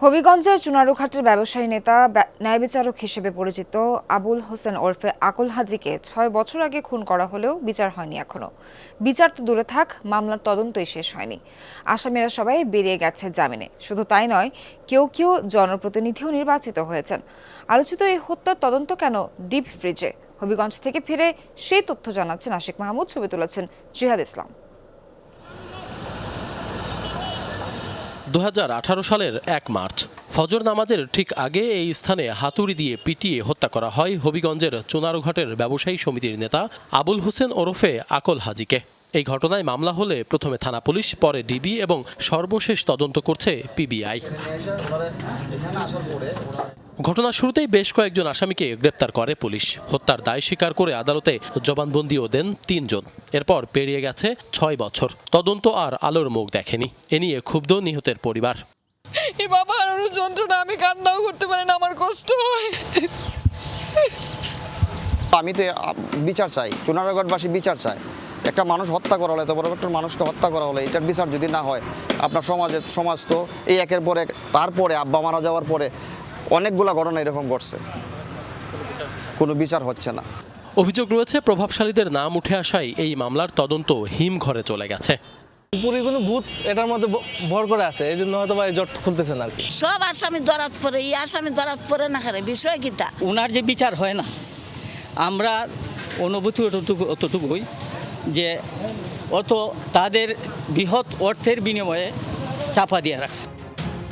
হবিগঞ্জের চুনারুঘাটের ব্যবসায়ী নেতা, ব্যা- ন্যায় বিচারক হিসেবে পরিচিত আবুল হোসেন ওরফে আকুল হাজিকে ছয় বছর আগে খুন করা হলেও বিচার হয়নি এখনও। বিচার তো দূরে থাক, মামলার তদন্তই শেষ হয়নি। আসামিরা সবাই বেরিয়ে গেছে জামিনে। শুধু তাই নয়, কেউ কেউ জনপ্রতিনিধিও নির্বাচিত হয়েছেন। আলোচিত এই হত্যার তদন্ত কেন ডিপ ফ্রিজে? হবিগঞ্জ থেকে ফিরে সেই তথ্য জানাচ্ছেন আশিক মাহমুদ, ছবি তুলেছেন জিহাদ ইসলাম। দু হাজার আঠারো সালের এক মার্চ। ফজর নামাজের ঠিক আগে এই স্থানে হাতুড়ি দিয়ে পিটিয়ে হত্যা করা হয় হবিগঞ্জের চুনারুঘাটের ব্যবসায়ী সমিতির নেতা আবুল হোসেন ওরফে আকল হাজিকে। এই ঘটনায় মামলা হলে প্রথমে থানা পুলিশ, পরে ডিবি এবং সর্বশেষ তদন্ত করছে পিবিআই। ঘটনার শুরুতেই বেশ কয়েকজন আসামিকে গ্রেপ্তার করে পুলিশ। হত্যার দায় স্বীকার করে আদালতে জবানবন্দিও দেন তিনজন। এরপর পেরিয়ে গেছে ছয় বছর। তদন্ত আর আলোর মুখ দেখেনি। এ নিয়ে ক্ষুব্ধ নিহতের পরিবার। এ বাবা আর যন্ত্রণা আমি কান্নাও করতে পারি না আমার কষ্ট হয়। আমি তো বিচার চাই। চুনারগড়বাসী বিচার চাই একটা মানুষ হত্যা করা হলে এত বড় একটা মানুষকে হত্যা করা হলে এটার বিচার যদি না হয় আপনার সমাজের সমাজ তো এই একের পর এক তারপরে আব্বা মারা যাওয়ার পরে অনেকগুলা ঘটনা এরকম ঘটছে। কোনো বিচার হচ্ছে না। অভিযোগ রয়েছে প্রভাবশালীদের নাম উঠে আসায় এই মামলার তদন্ত হিম ঘরে চলে গেছে। পুরি কোনো ভূত এটার মধ্যে ভর করে আছে এই জন্য হয়তো বা এই জট খুলতেছে না আর কি। সব আসামি ধরাত পড়ে এই আসামি ধরাত পড়ে না খারে বিষয় কিতা ওনার যে বিচার হয় না আমরা অনুভূতি অতটুকু অতটুকুই যে অত তাদের বৃহৎ অর্থের বিনিময়ে চাপা দিয়ে রাখছে।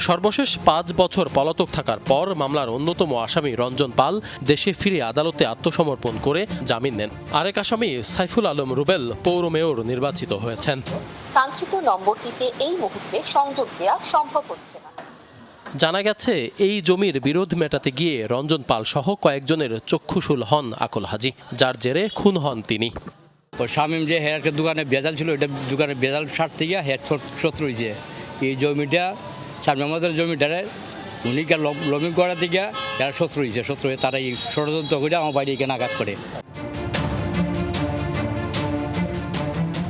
সর্বশেষ পাঁচ বছর পলাতক থাকার পর মামলার অন্যতম আসামি রঞ্জন পাল দেশে ফিরে আদালতে আত্মসমর্পণ করে জামিন নেন। আরেক আসামি সাইফুল আলম রুবেল পৌর মেয়র নির্বাচিত হয়েছেন। কাঙ্ক্ষিত নম্বরটিতে এই মুহূর্তে সংযোগ দেওয়া সম্ভব হচ্ছে না। জানা গেছে এই জমির বিরোধ মেটাতে গিয়ে রঞ্জন পাল সহ কয়েকজনের চক্ষুশূল হন আকল হাজি যার জেরে খুন হন তিনি। ও শামিম যে হেয়ার দোকানে বেজাল ছিল ওইটা দোকানে বেজাল সার থেকে হেয়ার শত্রু হয়েছে এই জমিটা শামিম আমাদের জমিটারে উনি লমিং করার দিকে যারা শত্রু হয়েছে শত্রু হয়ে তারা এই ষড়যন্ত্র করে আমার বাড়ি এখানে আঘাত করে।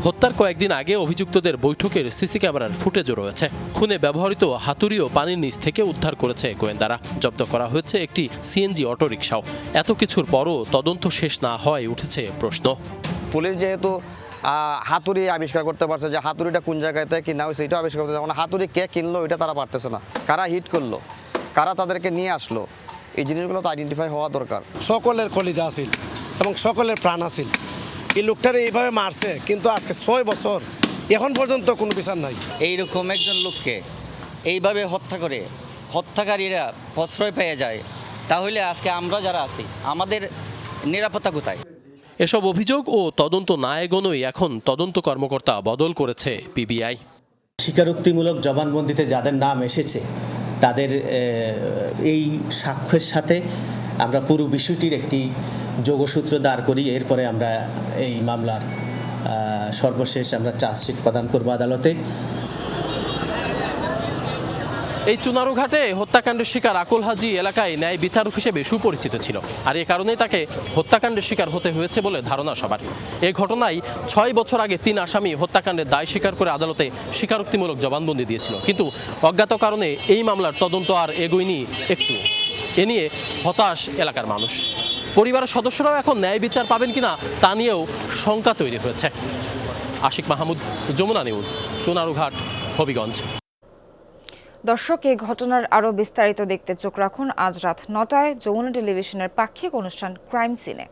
হত্যার কয়েকদিন আগে অভিযুক্তদের বৈঠকের সিসি ক্যামেরার ফুটেজও রয়েছে। খুনে ব্যবহৃত হাতুড়িও পানির নিচ থেকে উদ্ধার করেছে গোয়েন্দারা। জব্দ করা হয়েছে একটি সিএনজি অটোরিকশাও। এত কিছুর পরও তদন্ত শেষ না হওয়ায় উঠেছে প্রশ্ন। পুলিশ যেহেতু হাতুড়ি আবিষ্কার করতে পারছে যে হাতুড়িটা কোন জায়গায় থেকে কিনা হয়েছে এটাও আবিষ্কার করতে মানে হাতুড়ি কে কিনলো এটা তারা পারতেছে না। কারা হিট করল? কারা তাদেরকে নিয়ে আসলো? এই জিনিসগুলো তো আইডেন্টিফাই হওয়া দরকার। সকলের কলিজা আছিল এবং সকলের প্রাণ আছিল। এই লোকটারে এইভাবে মারছে কিন্তু আজকে ছয় বছর এখন পর্যন্ত কোনো বিচার নাই। এইরকম একজন লোককে এইভাবে হত্যা করে হত্যাকারীরা প্রশ্রয় পেয়ে যায় তাহলে আজকে আমরা যারা আছি আমাদের নিরাপত্তা কোথায়? এসব অভিযোগ ও তদন্ত না এগোনোই এখন তদন্ত কর্মকর্তা বদল করেছে পিবিআই। স্বীকারোক্তিমূলক জবানবন্দিতে যাদের নাম এসেছে, তাদের এই সাক্ষ্যের সাথে আমরা পুরো বিষয়টির একটি যোগসূত্র দাঁড় করি এরপরে আমরা এই মামলার সর্বশেষ আমরা চার্জশিট প্রদান করব আদালতে। এই চুনারুঘাটে হত্যাকাণ্ডের শিকার আকুল হাজি এলাকায় ন্যায় বিচারক হিসেবে সুপরিচিত ছিল। আর এ কারণেই তাকে হত্যাকাণ্ডের শিকার হতে হয়েছে বলে ধারণা সবার। এই ঘটনায় ছয় বছর আগে তিন আসামি হত্যাকাণ্ডের দায় স্বীকার করে আদালতে স্বীকারোক্তিমূলক জবানবন্দি দিয়েছিল। কিন্তু অজ্ঞাত কারণে এই মামলার তদন্ত আর এগোয়নি একটু। এ নিয়ে হতাশ এলাকার মানুষ। পরিবারের সদস্যরাও এখন ন্যায় বিচার পাবেন কিনা তা নিয়েও শঙ্কা তৈরি হয়েছে। আশিক মাহমুদ, যমুনা নিউজ চুনারুঘাট হবিগঞ্জ। দর্শক এই ঘটনার আরও বিস্তারিত দেখতে চোখ রাখুন। আজ রাত নটায় যমুনা টেলিভিশনের পাক্ষিক অনুষ্ঠান ক্রাইম সিনে।